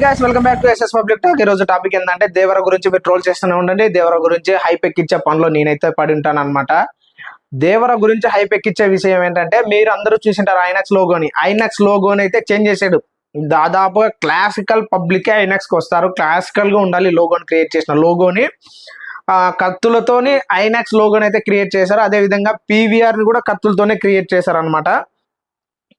Guys welcome back to SS public talk ఈ రోజు topic ఏంటంటే దేవర గురించి మీరు ట్రోల్ చేస్తూనే ఉండండి. దేవర గురించి హైప్ ఎక్కించే పనిలో నేనైతే పడి ఉంటాను అనమాట దేవర గురించి హైప్ ఎక్కించే విషయం ఏంటంటే మీరు అందరూ చూసింటారు ఐనాక్స్ లోగోని ఐనాక్స్ లోగోని అయితే చేంజ్ చేసాడు దాదాపుగా క్లాసికల్ పబ్లిక్ ఐనాక్స్కి వస్తారు. క్లాసికల్గా ఉండాలి లోగోని క్రియేట్ చేసిన లోగోని కత్తులతోని ఐనాక్స్ లోగోని అయితే క్రియేట్ చేశారు. అదే విధంగా కూడా కత్తులతోనే క్రియేట్ చేశారు అనమాట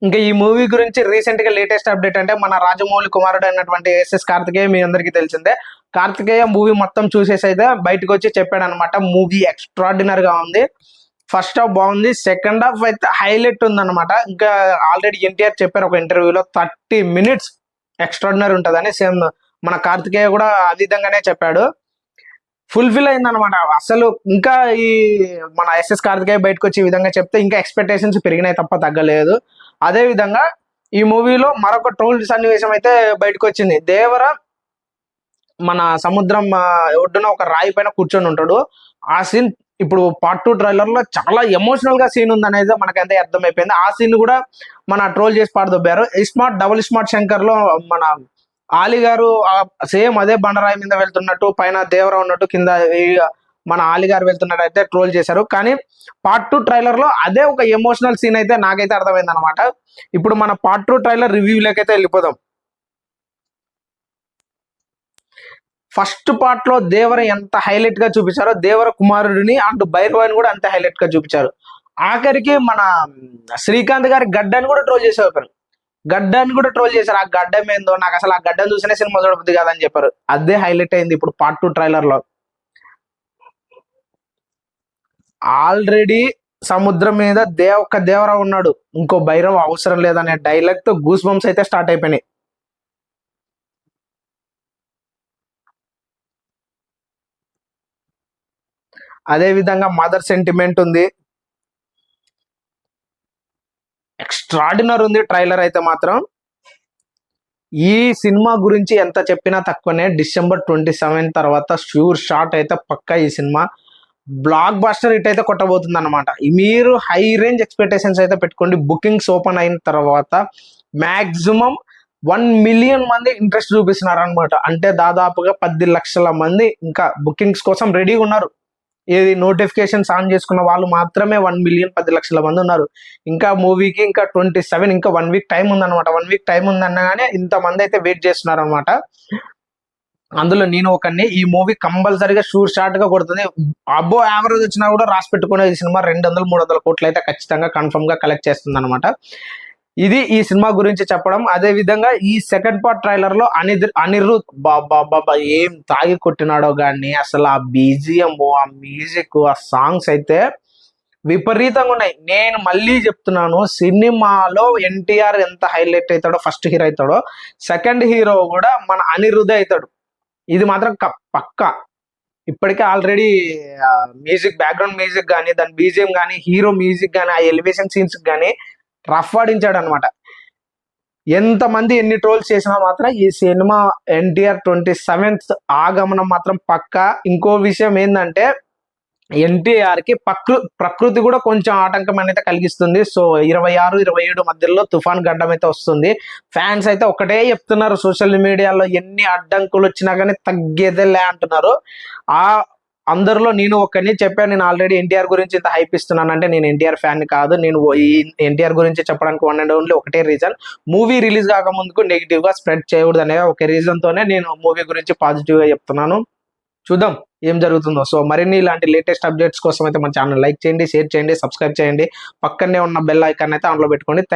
ఇంకా ఈ మూవీ గురించి రీసెంట్గా లేటెస్ట్ అప్డేట్ అంటే మన రాజమౌళి కుమారుడు అయినటువంటి ఎస్ఎస్ కార్తికేయ మీ అందరికీ తెలిసిందే. కార్తికేయ మూవీ మొత్తం చూసేసి అయితే బయటకు వచ్చి చెప్పాడు అనమాట మూవీ ఎక్స్ట్రాడినరీ గా ఉంది. ఫస్ట్ హాఫ్ బాగుంది. సెకండ్ హాఫ్ అయితే హైలైట్ ఉందన్నమాట ఇంకా ఆల్రెడీ ఎన్టీఆర్ చెప్పారు ఒక ఇంటర్వ్యూలో థర్టీ మినిట్స్ ఎక్స్ట్రాడినరీ ఉంటుందని. సేమ్ మన కార్తికేయ కూడా ఆ విధంగానే చెప్పాడు. ఫుల్ఫిల్ అయిందనమాట. అసలు ఇంకా ఈ మన ఎస్ఎస్ కార్తికేయ బయటకు వచ్చి ఈ విధంగా చెప్తే ఇంకా ఎక్స్పెక్టేషన్స్ పెరిగినాయి తప్ప తగ్గలేదు. అదే విధంగా ఈ మూవీలో మరొక ట్రోల్ సన్నివేశం అయితే బయటకు వచ్చింది. దేవర మన సముద్రం ఒడ్డున ఒక రాయి పైన కూర్చొని ఉంటాడు. ఆ సీన్ ఇప్పుడు పార్ట్ టూ ట్రైలర్లో చాలా ఎమోషనల్గా సీన్ ఉంది అనేది మనకైతే అర్థమైపోయింది. ఆ సీన్ కూడా మన ట్రోల్ చేసి పాడదొబ్బారు స్మార్ట్ డబుల్ స్మార్ట్ శంకర్లో మన ఆలి గారు సేమ్ అదే బండరాయి మీద వెళ్తున్నట్టు పైన దేవర ఉన్నట్టు కింద మన ఆలిగారు గారు ట్రోల్ చేశారు. కానీ పార్ట్ టూ ట్రైలర్లో అదే ఒక ఎమోషనల్ సీన్ అయితే నాకైతే అర్థమైంది అనమాట ఇప్పుడు మన పార్ట్ టూ ట్రైలర్ రివ్యూలోకి అయితే వెళ్ళిపోదాం. ఫస్ట్ పార్ట్లో దేవర ఎంత హైలైట్గా చూపించారో దేవర కుమారుడిని అండ్ భైరవాని కూడా అంత హైలైట్గా చూపించారు. ఆఖరికి మన శ్రీకాంత్ గారి గడ్డని కూడా ట్రోల్ చేసేవారు గడ్డని కూడా ట్రోల్ చేశారు. ఆ గడ్డం ఏందో నాకు అసలు ఆ గడ్డను చూసినే సినిమా చూడబుద్ది కాదని చెప్పారు. అదే హైలైట్ అయింది ఇప్పుడు పార్ట్ టూ ట్రైలర్లో ఆల్రెడీ సముద్రం మీద దే ఒక్క దేవర ఉన్నాడు. ఇంకో భైరవ అవసరం లేదనే డైలాగ్తో గూస్ బంప్స్ అయితే స్టార్ట్ అయిపోయినాయి. అదే విధంగా మదర్ సెంటిమెంట్ ఉంది. ఎక్స్ట్రాడినర్ ఉంది ట్రైలర్ అయితే మాత్రం. ఈ సినిమా గురించి ఎంత చెప్పినా తక్కువనే. డిసెంబర్ ట్వంటీ సెవెన్ తర్వాత షూర్ షాట్ అయితే పక్కా ఈ సినిమా. బ్లాక్ బాస్టర్ హిట్ అయితే కొట్టబోతుంది అనమాట మీరు హై రేంజ్ ఎక్స్పెక్టేషన్స్ అయితే పెట్టుకోండి. బుకింగ్స్ ఓపెన్ అయిన తర్వాత మాక్సిమం వన్ మిలియన్ మంది ఇంట్రెస్ట్ చూపిస్తున్నారు అనమాట అంటే దాదాపుగా పది లక్షల మంది ఇంకా బుకింగ్స్ కోసం రెడీగా ఉన్నారు. ఏది నోటిఫికేషన్స్ ఆన్ చేసుకున్న వాళ్ళు మాత్రమే వన్ మిలియన్ పది లక్షల మంది ఉన్నారు. ఇంకా మూవీకి ఇంకా ట్వంటీ సెవెన్ ఇంకా వన్ వీక్ టైం ఉందన్నమాట. వన్ వీక్ టైం ఉందన్నగానే ఇంత మంది అయితే వెయిట్ చేస్తున్నారు అనమాట అందులో నేను ఒకరిని ఈ మూవీ కంపల్సరీగా షూర్ షార్ట్గా కొడుతుంది. అబ్బో యావరేజ్ వచ్చినా కూడా రాసి పెట్టుకునే ఈ సినిమా రెండు వందల మూడు వందల కోట్లు అయితే ఖచ్చితంగా కన్ఫర్మ్గా కలెక్ట్ చేస్తుంది అనమాట ఇది ఈ సినిమా గురించి చెప్పడం. అదే విధంగా ఈ సెకండ్ పార్ట్ ట్రైలర్లో అనిర్ అనిరుద్ బాబా బాబా ఏం తాగి కొట్టినాడో గాని అసలు ఆ బీజిఎం ఆ మ్యూజిక్ ఆ సాంగ్స్ అయితే విపరీతంగా ఉన్నాయి. నేను మళ్ళీ చెప్తున్నాను సినిమాలో ఎన్టీఆర్ ఎంత హైలైట్ అవుతాడో ఫస్ట్ హీరో అవుతాడో సెకండ్ హీరో కూడా మన అనిరుద్ అవుతాడు. ఇది మాత్రం పక్క పక్కా. ఇప్పటికే ఆల్రెడీ మ్యూజిక్ బ్యాక్గ్రౌండ్ మ్యూజిక్ కానీ దాని బీజిఎం కానీ హీరో మ్యూజిక్ కానీ ఆ ఎలివేషన్ సీన్స్ కానీ రఫ్ ఆడించాడు అనమాట ఎంతమంది ఎన్ని ట్రోల్స్ చేసినా మాత్రం ఈ సినిమా ఎన్టీఆర్ ట్వంటీ సెవెంత్ ఆగమనం మాత్రం పక్కా. ఇంకో విషయం ఏంటంటే ఎన్టీఆర్కి ప్రకృ ప్రకృతి కూడా కొంచెం ఆటంకం అనేది కలిగిస్తుంది. సో ఇరవై ఆరు ఇరవై ఏడు మధ్యలో తుఫాన్ గడ్డం అయితే వస్తుంది. ఫ్యాన్స్ అయితే ఒకటే చెప్తున్నారు సోషల్ మీడియాలో ఎన్ని అడ్డంకులు వచ్చినా కానీ తగ్గేదేలే అంటున్నారు. ఆ అందరిలో నేను ఒక్కరిని చెప్పాను నేను ఆల్రెడీ ఎన్టీఆర్ గురించి ఇంత హైప్ ఇస్తున్నాను అంటే నేను ఎన్టీఆర్ ఫ్యాన్ కాదు నేను ఎన్టీఆర్ గురించి చెప్పడానికి వన్ అండ్ ఓన్లీ ఒకటే రీజన్. మూవీ రిలీజ్ కాకముందుకు నెగిటివ్గా స్ప్రెడ్ చేయకూడదు అనే ఒక రీజన్ తోనే నేను మూవీ గురించి పాజిటివ్గా చెప్తున్నాను. చూద్దాం. ఏం జరుగుతుందో. సో మరిన్ని ఇలాంటి లేటెస్ట్ అప్డేట్స్ కోసం అయితే మన ఛానల్ లైక్ చేయండి షేర్ చేయండి సబ్స్క్రైబ్ చేయండి. పక్కనే ఉన్న బెల్ ఐకాన్ అయితే ఆన్లో పెట్టుకోండి. థ్యాంక్